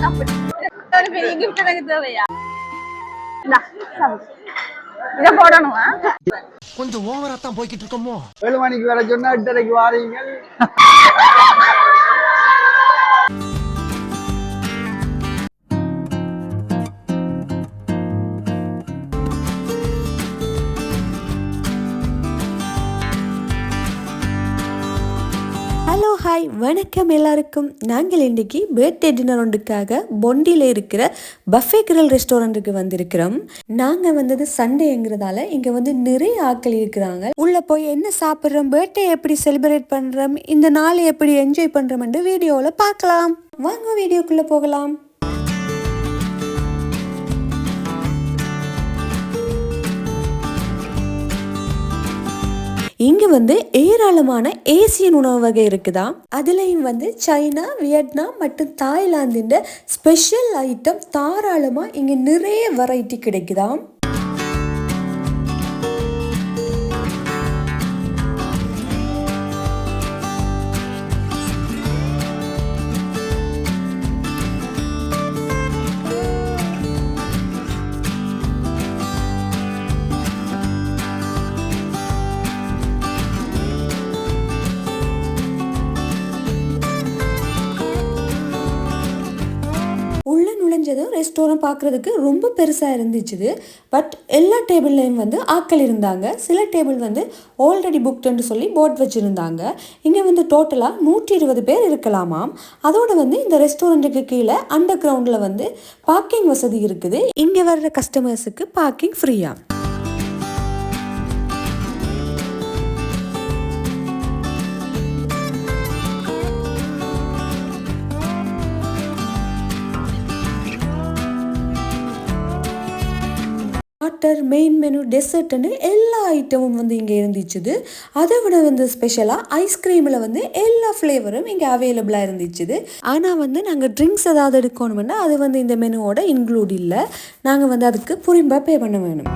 பெரிய gift எனக்கு தேவையா. இதை போடணுமா கொஞ்சம் ஓவரா தான் போய்கிட்டு இருக்கோமோ? ஏழு மணிக்கு வர சொன்னா எட்டரைக்கு வாரீங்க. ஹாய் வணக்கம் எல்லாருக்கும். நாங்கள் இன்றைக்கி பர்த்டே டின்னர் ஒன்றுக்காக பொண்டியில் இருக்கிற பஃபே கிரில் ரெஸ்டாரண்ட்டுக்கு வந்திருக்கிறோம். நாங்கள் வந்தது சண்டேங்கிறதால இங்கே வந்து நிறைய ஆட்கள் இருக்கிறாங்க. உள்ளே போய் என்ன சாப்பிட்றோம் பர்த்டே எப்படி செலிப்ரேட் பண்ணுறோம் இந்த நாளை எப்படி என்ஜாய் பண்ணுறோம்னு வீடியோவில் பார்க்கலாம். வாங்க வீடியோக்குள்ளே போகலாம். இங்கே வந்து ஏராளமான ஏசியன் உணவு வகை இருக்குதா? அதுலேயும் வந்து சைனா வியட்நாம் மற்றும் தாய்லாந்தின் ஸ்பெஷல் ஐட்டம் தாராளமாக இங்கே நிறைய வெரைட்டி கிடைக்குதாம் ரெஸ்டாரண்ட் பார்க்குறதுக்கு ரொம்ப பெருசாக இருந்துச்சுது. பட் எல்லா டேபிள்லேயும் வந்து ஆட்கள் இருந்தாங்க. சில டேபிள் வந்து ஆல்ரெடி புக்டுன்னு சொல்லி போர்ட் வச்சுருந்தாங்க. இங்கே வந்து டோட்டலாக நூற்றி இருபது பேர் இருக்கலாமாம். அதோட வந்து இந்த ரெஸ்டாரண்ட்டுக்கு கீழே அண்டர் கிரவுண்டில் வந்து பார்க்கிங் வசதி இருக்குது. இங்கே வர்ற கஸ்டமர்ஸுக்கு பார்க்கிங் ஃப்ரீயாக ஸ்டார்டர் மெயின் மெனு டெசர்ட்னு எல்லா ஐட்டமும் வந்து இங்கே இருந்துச்சுது. அதை விட வந்து ஸ்பெஷலாக ஐஸ்கிரீமில் வந்து எல்லா ஃப்ளேவரும் இங்கே அவைலபிளாக இருந்துச்சுது. ஆனால் வந்து நாங்கள் ட்ரிங்க்ஸ் ஏதாவது எடுக்கணும்னா அது வந்து இந்த மெனுவோட இன்க்ளூட் இல்லை. நாங்கள் வந்து அதுக்கு புரிம்பாக பே பண்ண வேணும்.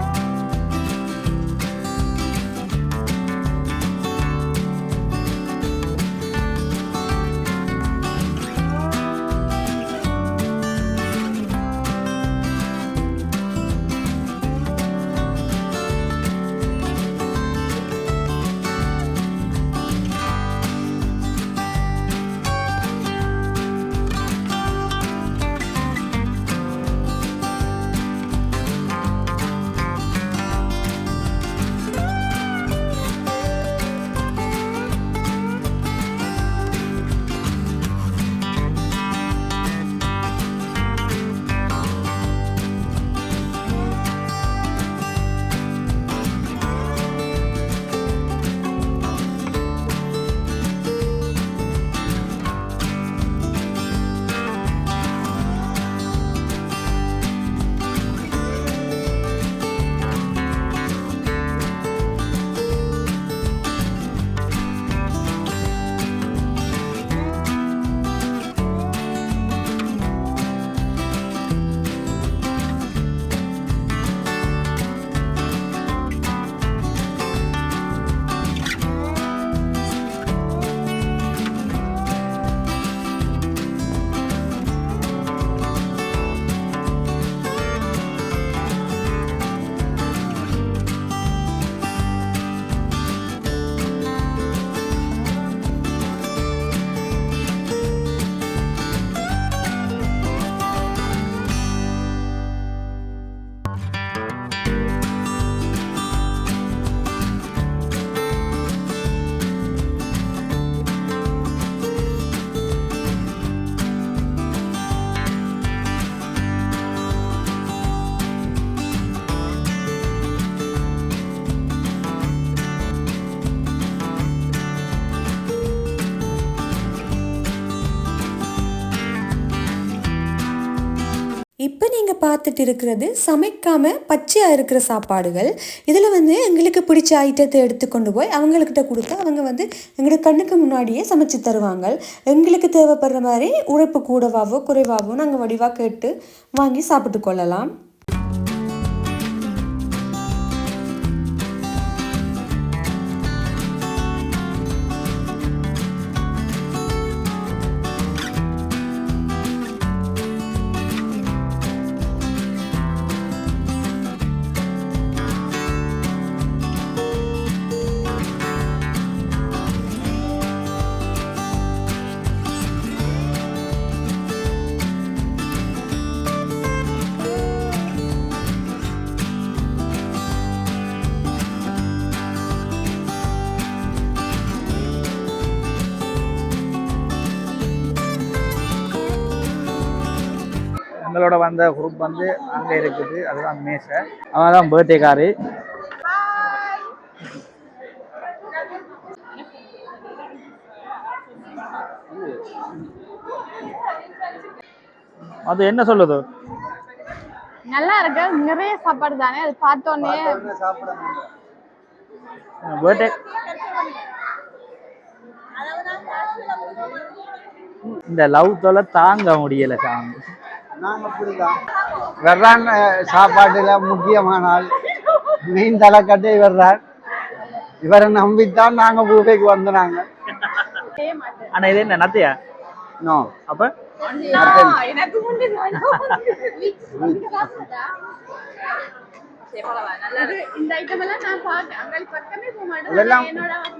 இப்போ நீங்கள் பார்த்துட்டு இருக்கிறது சமைக்காமல் பச்சையாக இருக்கிற சாப்பாடுகள். இதில் வந்து எங்களுக்கு பிடிச்ச ஐட்டத்தை எடுத்து கொண்டு போய் அவங்கக்கிட்ட கொடுத்து அவங்க வந்து எங்களோட கண்ணுக்கு முன்னாடியே சமைச்சு தருவாங்க. எங்களுக்கு தேவைப்படுற மாதிரி உழைப்பு கூடவாவோ குறைவாகவோ நாங்கள் வடிவாக கேட்டு வாங்கி சாப்பிட்டு கொள்ளலாம். எங்களோட வந்த குரூப் வந்து அங்கே இருக்குது. அதுதான் மேசை. அவன் தான் பர்த்டே காரு அது என்ன சொல்லுது? நல்லா இருக்கு. நிறைய சாப்பாடு தானே. அது பார்த்தோன்னே பர்த்டே இந்த லவ் தொலை தாங்க முடியல சாமி. நாங்க அப்படிதான் வர்றான் சாப்பாட்டுல முக்கியமான ஆள் மெயின் தலைக்கட்டை வர்றார். இவரை நம்பித்தான் நாங்க பூபைக்கு வந்தனாங்க. ஆனா இது என்ன நத்தையா? நோ. அப்ப?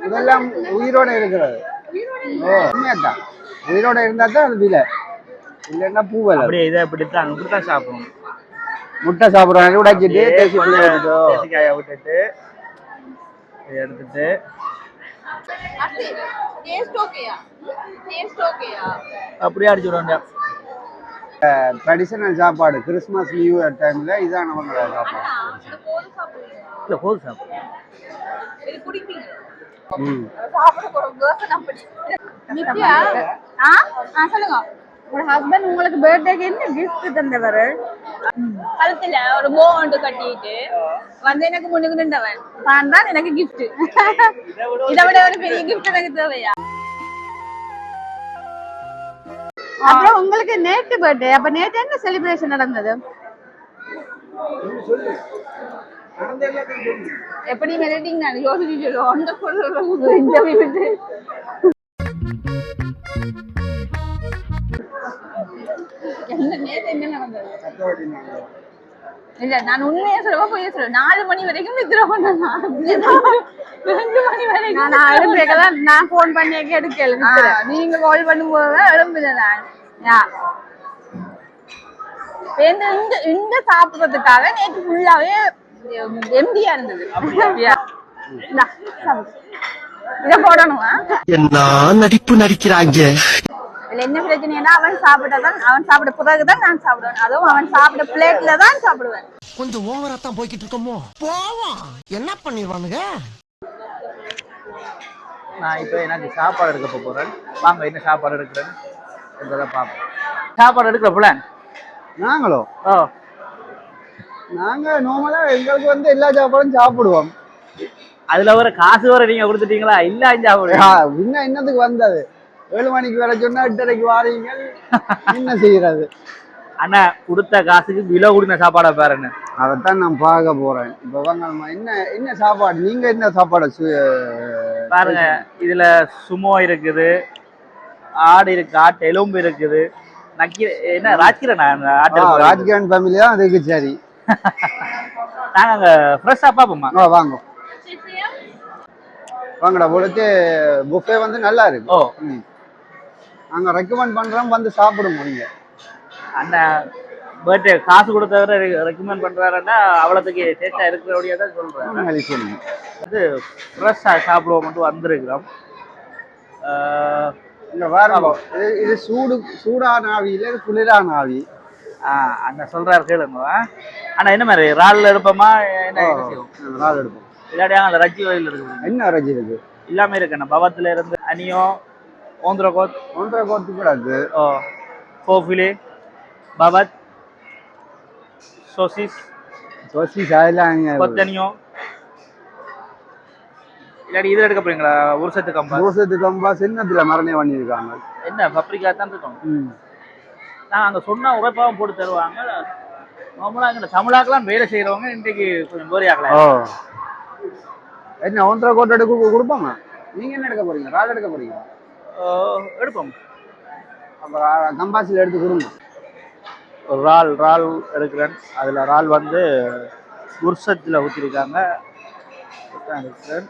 இதெல்லாம் உயிரோட இருக்கிறது. ஓ உண்மையாதான். உயிரோட இருந்தா தான் அது விலை. இல்லைன்னா பூவலை. அப்படியே இதை இப்படித்தான் இப்படித்தான் சாப்பிடணும். முட்டை சாப்பிடுறாங்க உடைச்சிட்டு தேசி தேசிக்காயை விட்டுட்டு இதை எடுத்துட்டு. அப்படியே அடிச்சு விடுவாங்க ட்ரெடிஷனல் சாப்பாடு கிறிஸ்மஸ் நியூ இயர் டைம்ல இதான் நம்மளோட சாப்பாடு போது சாப்பிடுவீங்க இல்ல போதும் சாப்பிடு ம். சொல்லுங்க. உங்க ஹஸ்பண்ட் உங்களுக்கு பர்த்டேக்கு என்ன கிஃப்ட் தந்தவர்? கழுத்துல ஒரு போ ஒன்று கட்டிட்டு வந்து எனக்கு முன்னுக்கு நின்றவன். தான் தான் எனக்கு கிஃப்ட் இதை விட ஒரு பெரிய கிஃப்ட் எனக்கு தேவையா? அப்புறம் உங்களுக்கு நேற்று பர்த்டே அப்ப நேற்று என்ன செலிப்ரேஷன் நடந்தது? எப்படி மெலட்டிங் நான் யோசிச்சு சொல்லுவோம் அந்த பொருள் இந்த வீட்டு என்ன நேத்து என்ன நடந்தது இல்ல நான் உண்மையா சொல்லுவா போய் சொல்லுவேன் நாலு மணி வரைக்கும் நித்திர. ரெண்டு மணி வரைக்கும் நான் எழுப்புறேன் நான் போன் பண்ணி எடுக்கல நீங்க கால் பண்ணும்போது எழும்புல நான். இந்த இந்த சாப்பிடுறதுக்காக நேற்று ஃபுல்லாவே எம்டியா இருந்தது. இதை போடணுமா? என்ன நடிப்பு நடிக்கிறாங்க? இதுல என்ன பிரச்சனைனா அவன் சாப்பிட்டதான் அவன் சாப்பிட பிறகுதான் நான் சாப்பிடுவேன். அதுவும் அவன் சாப்பிட பிளேட்ல தான் சாப்பிடுவேன். கொஞ்சம் ஓவரா தான் போய்கிட்டு இருக்கோமோ? போவோம். என்ன பண்ணிடுவானுங்க? நான் இப்போ எனக்கு சாப்பாடு எடுக்க போறேன். வாங்க என்ன சாப்பாடு எடுக்கிறேன்னு என்பதை பார்ப்போம். சாப்பாடு எடுக்கிற பிளான் நாங்களோ? ஓ நாங்க நார்மலா எங்களுக்கு வந்து எல்லா சாப்பாடும் சாப்பிடுவோம். அதுல வர காசு வர நீங்க கொடுத்துட்டீங்களா? இல்ல சாப்பாடு ஆ, இன்னும் என்னத்துக்கு வந்தது? ஏழு மணிக்கு வர சொன்னா எட்டரைக்கு வாரீங்க. என்ன செய்யறது? அண்ணா கொடுத்த காசுக்கு விலை கொடுத்த சாப்பாடை பாருங்க அதைத்தான் நான் பார்க்க போறேன். இப்போ வாங்க என்ன என்ன சாப்பாடு? நீங்க என்ன சாப்பாடு பாருங்க இதுல சுமோ இருக்குது ஆடு இருக்கு ஆட்டு எலும்பு இருக்குது. நக்கி என்ன ராஜ்கிரணா. ராஜ்கிரண் ஃபேமிலி தான் அதுக்கு சரி. நாங்க அங்க ஃப்ரெஷ்ஷா பாப்போமா ஆ வாங்க. வாங்கடா பொழுது புஃபே வந்து நல்லா இருக்கு. ஓ. ம். நாங்க ரெக்கமெண்ட் பண்றோம் வந்து சாப்பிடுங்க நீங்க. அண்ணன் பர்த்டே காசு கொடுத்தவரை ரெக்கமெண்ட் பண்றாருன்னா அவ்வளோத்துக்கு டேஸ்டா இருக்கிறபடியா தான் சொல்றேன். உண்மையிலே சொல்லுங்க. வந்து ஃப்ரெஷ்ஷாக சாப்பிடுவோம் மட்டும் வந்திருக்கிறோம். இங்க பாருங்க இது இது சூடு சூடான ஆவியில இது குளிரான ஆவி. அண்ணன் சொல்றாரு கேளுங்க. ஆனா என்ன மாதிரி இறால்ல இருப்போமா என்ன நாள் எடுப்போம். இல்லாட்டியா அந்த ரஜ்ஜி வயலில் இருக்குது என்ன அரஜி இருக்கு எல்லாமே இருக்கு பவத்துல இருந்து அனியோ ஒன்றரை கோட்டு கூட இருக்கு ஓ கோஃபிலே பவத் சோசிஸ் சொசி சாயலாம் கொத்தனியோ இல்லாட்டி இதில் எடுக்க போறீங்களா? உருசத்து கம்பா பூசத்து கம்பா சின்னத்துல மரணே பண்ணியிருக்காங்க? என்ன பப்ரிக்கா தான் இருக்கும். நான் அங்கே சொன்னா உரைப்பாவும் போட்டு தருவாங்க. நார்மலாக இங்கே தமிழாக்கெல்லாம் வேலை செய்கிறவங்க இன்றைக்கு கொஞ்சம் கோரியாக்கலாம் ஓ. என்ன ஒன்றரை கோட்டை எடுக்க கொடுப்பாங்க? நீங்க என்ன எடுக்க போறீங்க? ரால் எடுக்க போறீங்க எடுப்போம். அப்ப கம்பாசில் எடுத்து கொடுங்க. ஒரு இறால் இறால் எடுக்கிறேன். அதில் இறால் வந்து உர்சத்தில் ஊற்றிருக்காங்க எடுக்கிறேன்.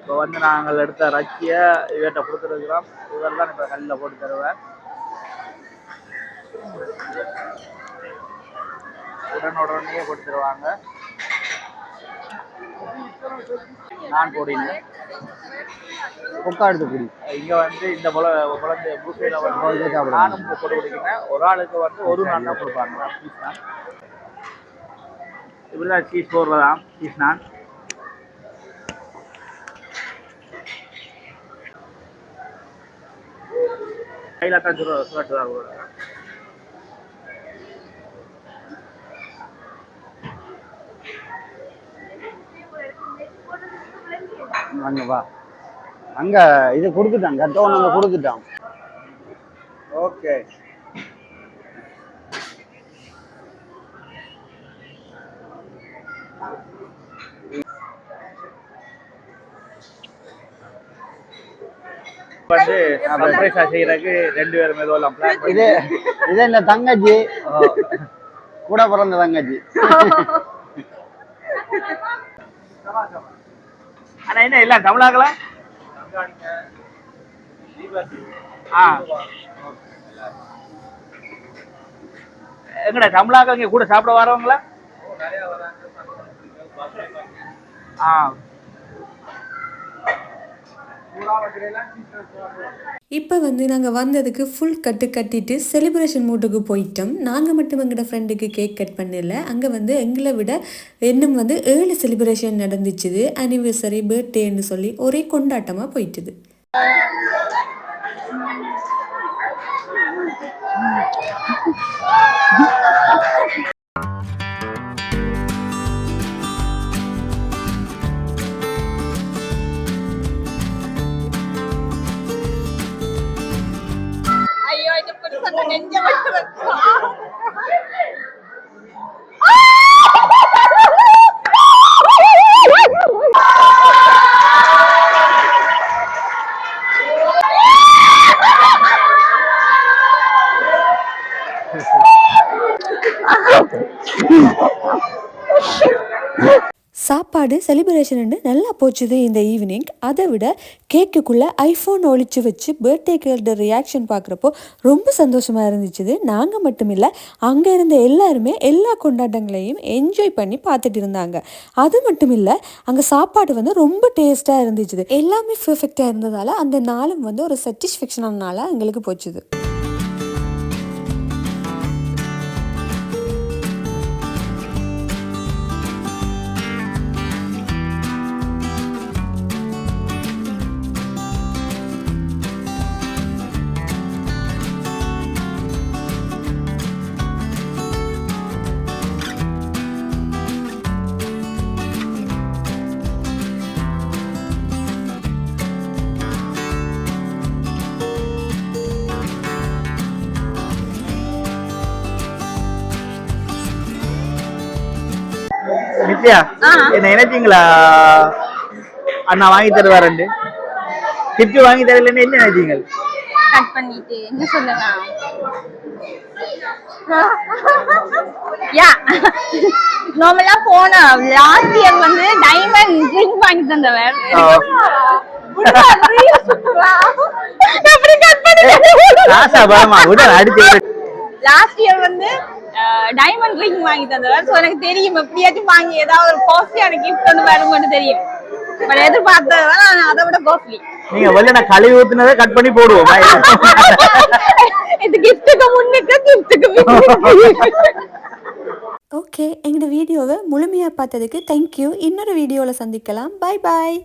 இப்போ வந்து நாங்கள் எடுத்த ரக்கியை இவர்கிட்ட கொடுத்துருக்கிறோம். இவர் தான் இப்போ கல்லில் போட்டு தருவேன் உடன் உடனே போட்டு தருவாங்க நான் போடினேன் கொக்கா எடுத்து குடி இங்க வந்து இந்த முளை குழந்தை பூசையில வந்து. நானும் கொடு குடிக்கிறேன் ஒரு ஆளுக்கு வந்து ஒரு நான் தான் கொடுப்பாங்க சீஸ் நான் இப்படிதான் சீஸ் போடுறதாம் சீஸ் நான் கையில தான் சுர சுரட்டு தான் போடுறேன். அங்க வா. அங்க இது கொடுத்துட்டான் கட்டவன் அங்க கொடுத்துட்டான். ஓகே. வந்து சர்ப்ரைஸா செய்யறதுக்கு ரெண்டு பேரும் பண்ணி இது இது என்ன தங்கச்சி? கூட பிறந்த தங்கச்சி. ஆனா என்ன இல்ல தமிழாக்கல? எங்கடா தமிழாக்கள் இங்க கூட சாப்பிட வரவங்களா? ஆ. இப்போ வந்து நாங்கள் வந்ததுக்கு ஃபுல் கட்டு கட்டிட்டு செலிப்ரேஷன் மூட்டுக்கு போயிட்டோம். நாங்கள் மட்டும் எங்களோட ஃப்ரெண்டுக்கு கேக் கட் பண்ணல. அங்கே வந்து எங்களை விட இன்னும் வந்து ஏழு செலிப்ரேஷன் நடந்துச்சுது. அனிவர்சரி பர்த்டேன்னு சொல்லி ஒரே கொண்டாட்டமாக போயிட்டுது. the clock. செலிப்ரேஷன் நல்லா போச்சுது இந்த ஈவினிங் அதை விட கேக்குக்குள்ளே ஐஃபோன் ஒழிச்சு வச்சு பர்த்டே கேர்ட ரியாக்ஷன் பார்க்குறப்போ ரொம்ப சந்தோஷமாக இருந்துச்சுது. நாங்கள் மட்டும் இல்லை அங்கே இருந்த எல்லாருமே எல்லா கொண்டாட்டங்களையும் என்ஜாய் பண்ணி பார்த்துட்டு இருந்தாங்க. அது மட்டும் இல்லை அங்கே சாப்பாடு வந்து ரொம்ப டேஸ்ட்டாக இருந்துச்சுது. எல்லாமே பர்ஃபெக்டாக இருந்ததால் அந்த நாளும் வந்து ஒரு சாட்டிஸ்ஃபேக்ஷனான நாளாக எங்களுக்கு போச்சுது. நித்யா. என்ன நினைச்சீங்களா அண்ணா வாங்கி தருவாருண்டு. கிஃப்ட் வாங்கி தரலன்னு என்ன நினைச்சீங்க கட் பண்ணிட்டு என்ன சொல்லுங்க யா. நார்மலா போன லாஸ்ட் இயர் வந்து டைமண்ட் ரிங் வாங்கி தந்தவர் எப்படி கட் ஆசா பரமா விட அடிச்சு லாஸ்ட் இயர் வந்து டைமண்ட் ரிங் வாங்கி தந்தவர். ஸோ எனக்கு தெரியும் எப்படியாச்சும் வாங்கி ஏதாவது ஒரு காஸ்ட்லியான கிஃப்ட் வந்து வரும்னு தெரியும். பட் எதிர்பார்த்தது நான் அதை விட காஸ்ட்லி நீங்க வெளில நான் கழுவி ஊத்துனதை கட் பண்ணி போடுவோம் இது கிஃப்ட்டுக்கு முன்னுக்கு கிஃப்ட்டுக்கு ஓகே எங்களோட வீடியோவை முழுமையாக பார்த்ததுக்கு தேங்க்யூ இன்னொரு வீடியோவில் சந்திக்கலாம். பாய் பாய்